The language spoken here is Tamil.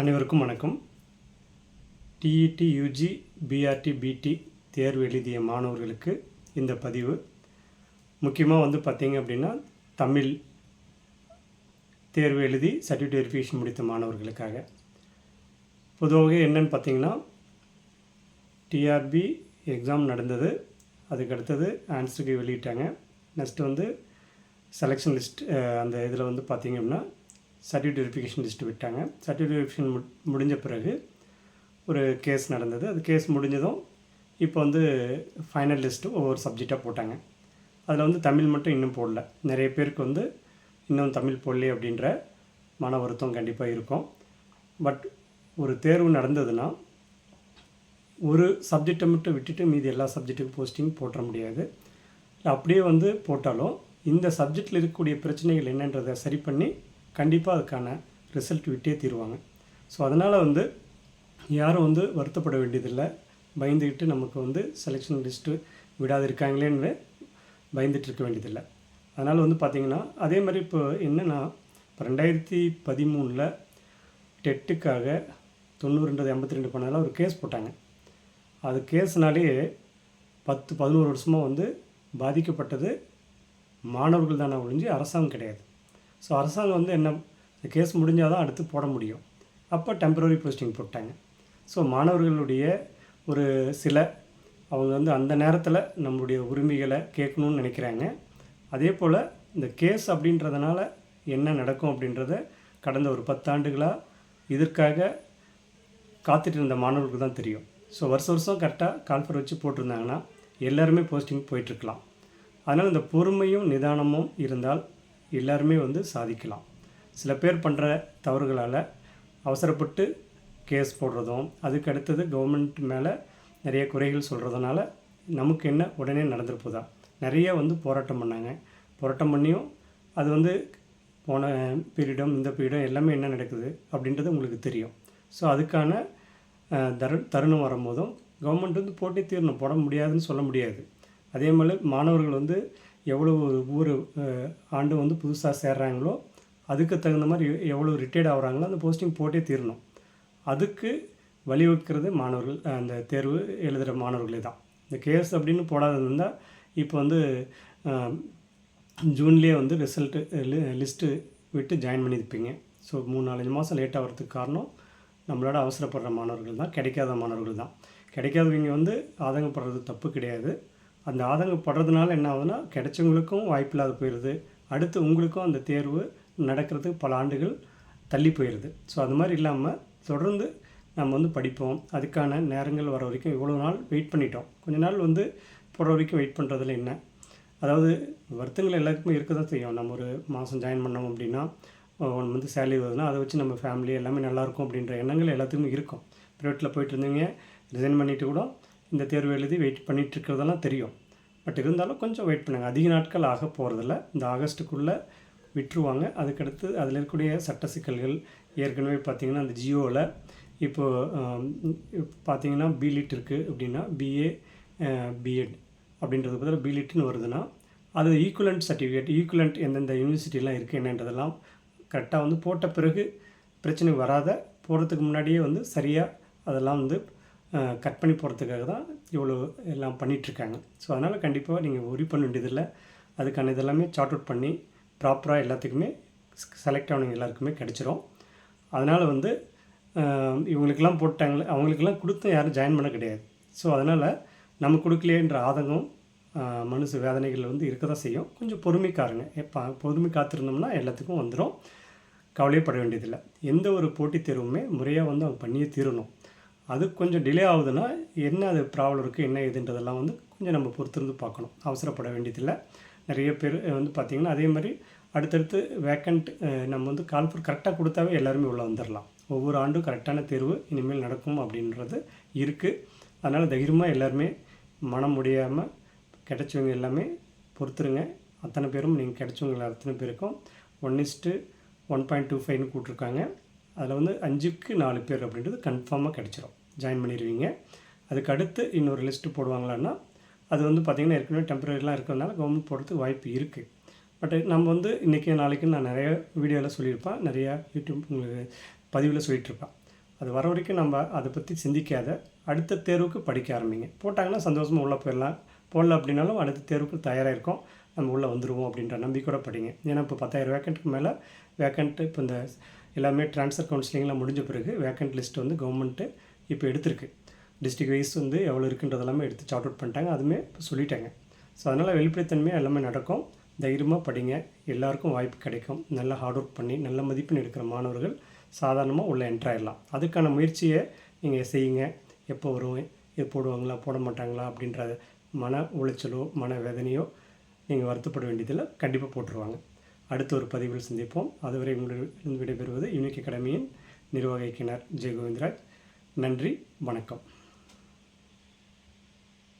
அனைவருக்கும் வணக்கம். டிஇடி யூஜி பிஆர்டி பிடி தேர்வு எழுதிய மாணவர்களுக்கு இந்த பதிவு. முக்கியமாக வந்து பார்த்தீங்க அப்படின்னா தமிழ் தேர்வு எழுதி சர்டிஃபிகேட் வெரிஃபிகேஷன் முடித்த மாணவர்களுக்காக. பொதுவாக என்னென்னு பார்த்தீங்கன்னா டிஆர்பி எக்ஸாம் நடந்தது. அதுக்கு அடுத்தது ஆன்சருக்கு வெளியிட்டாங்க. நெக்ஸ்ட் வந்து செலெக்ஷன் லிஸ்ட் அந்த இதில் வந்து பார்த்தீங்க அப்படின்னா சர்டிஃபிகேட் வெரிஃபிகேஷன் லிஸ்ட்டு விட்டாங்க. சர்டிஃபிகேட் வெரிஃபிகேஷன் மு முடிஞ்ச பிறகு ஒரு கேஸ் நடந்தது. அது கேஸ் முடிஞ்சதும் இப்போ வந்து ஃபைனல் லிஸ்ட்டு ஒவ்வொரு சப்ஜெக்டாக போட்டாங்க. அதில் வந்து தமிழ் மட்டும் இன்னும் போடல. நிறைய பேருக்கு வந்து இன்னும் தமிழ் போடலே அப்படின்ற மன வருத்தம் கண்டிப்பாக இருக்கும். பட் ஒரு தேர்வு நடந்ததுன்னா ஒரு சப்ஜெக்டை மட்டும் விட்டுட்டு மீதி எல்லா சப்ஜெக்ட்டுக்கும் போஸ்டிங் போட்டுற முடியாது. அப்படியே வந்து போட்டாலும் இந்த சப்ஜெக்டில் இருக்கக்கூடிய பிரச்சனைகள் என்னன்றதை சரி பண்ணி கண்டிப்பாக அதுக்கான ரிசல்ட் விட்டே தீருவாங்க. ஸோ அதனால் வந்து யாரும் வந்து வருத்தப்பட வேண்டியதில்லை. பயந்துக்கிட்டு நமக்கு வந்து செலெக்ஷன் லிஸ்ட்டு விடாது இருக்காங்களேன்னு பயந்துட்டு இருக்க வேண்டியதில்லை. அதனால் வந்து பார்த்திங்கன்னா அதே மாதிரி இப்போ என்னென்னா இப்போ ரெண்டாயிரத்தி பதிமூணில் டெட்டுக்காக தொண்ணூறு ரெண்டு எண்பத்தி ரெண்டு பண்ணதில் ஒரு கேஸ் போட்டாங்க. அது கேஸ்னாலே பத்து பதினோரு வருஷமாக வந்து பாதிக்கப்பட்டது மாணவர்கள் தானே ஒழிஞ்சு அரசாங்கம் கிடையாது. ஸோ அரசாங்கம் வந்து என்ன இந்த கேஸ் முடிஞ்சால் தான் அடுத்து போட முடியும். அப்போ டெம்பரரி போஸ்டிங் போட்டாங்க. ஸோ மாணவர்களுடைய ஒரு சில அவங்க வந்து அந்த நேரத்தில் நம்மளுடைய உரிமைகளை கேட்கணும்னு நினைக்கிறாங்க. அதே போல் இந்த கேஸ் அப்படின்றதுனால என்ன நடக்கும் அப்படின்றத கடந்த ஒரு பத்தாண்டுகளாக இதற்காக காத்துட்டு இருந்த மாணவர்களுக்கு தான் தெரியும். ஸோ வருஷம் வருஷம் கரெக்டாக கால்ஃபர் வச்சு போட்டிருந்தாங்கன்னா எல்லாருமே போஸ்டிங் போயிட்டுருக்கலாம் அதனால் இந்த பொறுமையும் நிதானமும் இருந்தால் எல்லாருமே வந்து சாதிக்கலாம். சில பேர் பண்ணுற தவறுகளால் அவசரப்பட்டு கேஸ் போடுறதும் அதுக்கு அடுத்தது கவர்மெண்ட் மேலே நிறைய குறைகள் சொல்கிறதுனால நமக்கு என்ன உடனே நடந்துருப்போதா நிறைய வந்து போராட்டம் பண்ணாங்க. போராட்டம் பண்ணியும் அது வந்து போன பீரியடும் இந்த பீரியடும் எல்லாமே என்ன நடக்குது அப்படின்றது உங்களுக்கு தெரியும். ஸோ அதுக்கான தரு தருணம் வரும்போதும் கவர்மெண்ட் வந்து போட்டி தீரணும். போட முடியாதுன்னு சொல்ல முடியாது. அதே மாதிரி மாணவர்கள் வந்து எவ்வளோ ஒரு ஊர் ஆண்டு வந்து புதுசாக சேர்றாங்களோ அதுக்கு தகுந்த மாதிரி எவ்வளோ ரிட்டையர்ட் ஆகுறாங்களோ அந்த போஸ்டிங் போட்டே தீரணும். அதுக்கு வழிவகுக்கிறது மாணவர்கள் அந்த தேர்வு எழுதுகிற மாணவர்களே தான். இந்த கேஸ் அப்படின்னு போடாதது இருந்தால் இப்போ வந்து ஜூன்லேயே வந்து ரிசல்ட்டு லிஸ்ட்டு விட்டு ஜாயின் பண்ணியிருப்பீங்க. ஸோ மூணு நாலஞ்சு மாதம் லேட் ஆகிறதுக்கு காரணம் நம்மளோட அவசரப்படுற மாணவர்கள் தான் கிடைக்காத மாணவர்கள் தான். கிடைக்காதவங்க வந்து ஆதங்கப்படுறது தப்பு கிடையாது. அந்த ஆதங்கப்படுறதுனால என்ன ஆகுதுன்னா கிடைச்சவங்களுக்கும் வாய்ப்பில்லாத போயிடுது அடுத்து உங்களுக்கும் அந்த தேர்வு நடக்கிறதுக்கு பல ஆண்டுகள் தள்ளி போயிடுது ஸோ அது மாதிரி இல்லாமல் தொடர்ந்து நம்ம வந்து படிப்போம். அதுக்கான நேரங்கள் வர வரைக்கும் இவ்வளோ நாள் வெயிட் பண்ணிட்டோம். கொஞ்ச நாள் வந்து போகிற வரைக்கும் வெயிட் பண்ணுறதுல என்ன? அதாவது வருத்தங்கள் எல்லாருக்குமே இருக்க தான் செய்யும். நம்ம ஒரு மாதம் ஜாயின் பண்ணோம் அப்படின்னா ஒன் மந்த் சேலரி வருதுன்னா அதை வச்சு நம்ம ஃபேமிலி எல்லாமே நல்லாயிருக்கும் அப்படின்ற எண்ணங்கள் எல்லாத்துக்குமே இருக்கும். ப்ரைவேட்டில் போயிட்டு இருந்தீங்க ரிசைன் பண்ணிவிட்டு கூட இந்த தேர்வு எழுதி வெயிட் பண்ணிட்டு இருக்கிறதெல்லாம் தெரியும். பட் இருந்தாலும் கொஞ்சம் வெயிட் பண்ணுங்கள் அதிக நாட்கள் ஆக போகிறதில்ல இந்த ஆகஸ்ட்டுக்குள்ளே விட்டுருவாங்க. அதுக்கடுத்து அதில் இருக்கக்கூடிய சட்ட சிக்கல்கள் ஏற்கனவே பார்த்திங்கன்னா அந்த ஜியோவில் இப்போது பார்த்தீங்கன்னா பிலிட் இருக்குது அப்படின்னா பிஏ பிஎட் அப்படின்றது பதில் பிலிட்னு வருதுன்னா அது ஈக்குவலண்ட் சர்டிஃபிகேட் ஈக்குவலண்ட் எந்தெந்த யூனிவர்சிட்டிலாம் இருக்குது என்னன்றதெல்லாம் கரெக்டாக வந்து போட்ட பிறகு பிரச்சனை வராத போகிறதுக்கு முன்னாடியே வந்து சரியாக அதெல்லாம் வந்து கட் பண்ணி போகிறதுக்காக தான் இவ்வளோ எல்லாம் பண்ணிகிட்ருக்காங்க ஸோ அதனால் கண்டிப்பாக நீங்கள் ஒரி பண்ண வேண்டியதில்லை. அதுக்கான இதெல்லாமே சார்ட் அவுட் பண்ணி ப்ராப்பராக எல்லாத்துக்குமே செலக்ட் ஆனவங்க எல்லாருக்குமே கிடச்சிரும். அதனால் வந்து இவங்களுக்கெல்லாம் போட்டாங்களே அவங்களுக்கெல்லாம் கொடுத்தும் யாரும் ஜாயின் பண்ண கிடையாது. ஸோ அதனால் நம்ம கொடுக்கலையேன்ற ஆதங்கம் அஹ், மனசு வேதனைகள் வந்து இருக்க தான் செய்யும். கொஞ்சம் பொறுமைக்காருங்க. எப்போ பொறுமை காத்திருந்தோம்னா எல்லாத்துக்கும் வந்துடும் கவலையப்பட வேண்டியதில்லை. எந்த ஒரு போட்டித் தேர்வுமே முறையாக வந்து அவங்க பண்ணியே தீரணும். அது கொஞ்சம் டிலே ஆகுதுன்னா என்ன அது ப்ராப்ளம் இருக்குது என்ன ஏதுன்றதெல்லாம் வந்து கொஞ்சம் நம்ம பொறுத்திருந்து பார்க்கணும். அவசரப்பட வேண்டியதில்லை. நிறைய பேர் வந்து பார்த்திங்கன்னா அதே மாதிரி அடுத்தடுத்து வேக்கண்ட் நம்ம வந்து கால்ஃபர் கரெக்டாக கொடுத்தாவே எல்லாருமே உள்ளே வந்துடலாம் ஒவ்வொரு ஆண்டும் கரெக்டான தேர்வு இனிமேல் நடக்கும் அப்படின்றது இருக்குது அதனால் தைரியமாக எல்லாருமே மனம் முடியாமல் கிடைச்சவங்க எல்லாமே பொறுத்துருங்க. அத்தனை பேரும் நீங்கள் கிடைச்சவங்க அத்தனை பேருக்கும் one is to one point two ஃபைவ்னு கூட்டிருக்காங்க அதில் வந்து அஞ்சுக்கு நாலு பேர் அப்படின்றது கன்ஃபார்மாக கிடச்சிரும். ஜாயின் பண்ணிடுவீங்க அதுக்கு அடுத்து இன்னொரு லிஸ்ட்டு போடுவாங்களான்னா அது வந்து பார்த்திங்கன்னா ஏற்கனவே டெம்பரரிலாம் இருக்கிறதுனால கவர்மெண்ட் போடுறதுக்கு வாய்ப்பு இருக்குது பட் நம்ம வந்து இன்றைக்கி நாளைக்கு நான் நிறைய வீடியோவில் சொல்லியிருப்பேன். நிறையா யூடியூப் உங்களுக்கு பதிவில் சொல்லிகிட்ருப்பேன் அது வர வரைக்கும் நம்ம அதை பற்றி சிந்திக்காத அடுத்த தேர்வுக்கு படிக்க ஆரம்பிங்க. போட்டாங்கன்னா சந்தோஷமாக உள்ளே போயிடலாம். போடல அப்படின்னாலும் அடுத்த தேர்வுக்கு தயாராக இருக்கும். நம்ம உள்ளே வந்துடுவோம் அப்படின்ற நம்பிக்கையோட படிங்க. ஏன்னா இப்போ பத்தாயிரம் வேக்கண்ட்டுக்கு மேலே வேக்கண்ட்டு இப்போ இந்த எல்லாமே ட்ரான்ஸ்ஃபர் கவுன்சிலிங்லாம் முடிஞ்ச பிறகு வேக்கண்ட் லிஸ்ட் வந்து கவர்மெண்ட்டு இப்போ எடுத்திருக்கு. டிஸ்ட்ரிக் வைஸ் வந்து எவ்வளோ இருக்குன்றதெல்லாமே எடுத்து சார்ட் அவுட் பண்ணிட்டாங்க. அதுவுமே இப்போ சொல்லிட்டாங்க. ஸோ அதனால் வெளிப்படைத்தன்மையாக எல்லாமே நடக்கும். தைரியமாக படிங்க. எல்லாருக்கும் வாய்ப்பு கிடைக்கும். நல்லா ஹார்ட் ஒர்க் பண்ணி நல்ல மதிப்பெண் எடுக்கிற மாணவர்கள் சாதாரணமாக உள்ளே என்ட்ராயிடலாம் அதுக்கான முயற்சியை நீங்கள் செய்யுங்க. எப்போ வரும்? இது போடுவாங்களா? போட மாட்டாங்களா? அப்படின்ற மன உளைச்சலோ மன வேதனையோ நீங்கள் வருத்தப்பட வேண்டியதில் கண்டிப்பாக போட்டுருவாங்க. அடுத்த ஒரு பதிவில் சந்திப்போம். அதுவரை உங்களிடம் விடைபெறுவது யூனிக் அகாடமியின் நிர்வாக இயக்குனர் ஜெய கோவிந்தராஜ் நன்றி வணக்கம்.